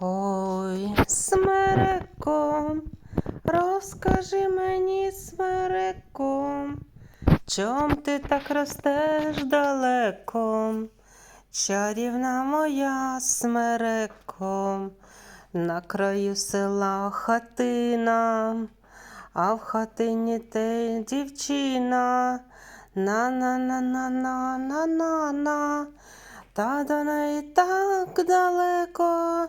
Ой, смереко, розкажи мені, смереко, чом ти так ростеш далеко? Чарівна моя смереко, на краю села хатина, а в хатині те дівчина. На-на-на-на-на-на-на-на, та до неї так далеко.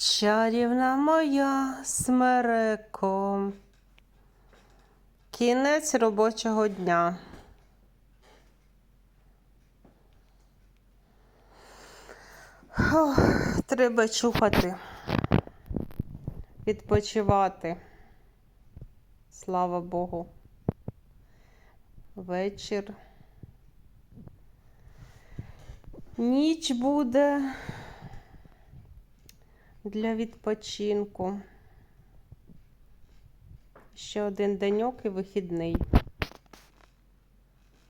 чарівна моя смереко. Кінець робочого дня. Ох, треба чухати, відпочивати. Слава Богу. Вечір. Ніч буде для відпочинку. Ще один деньок і вихідний.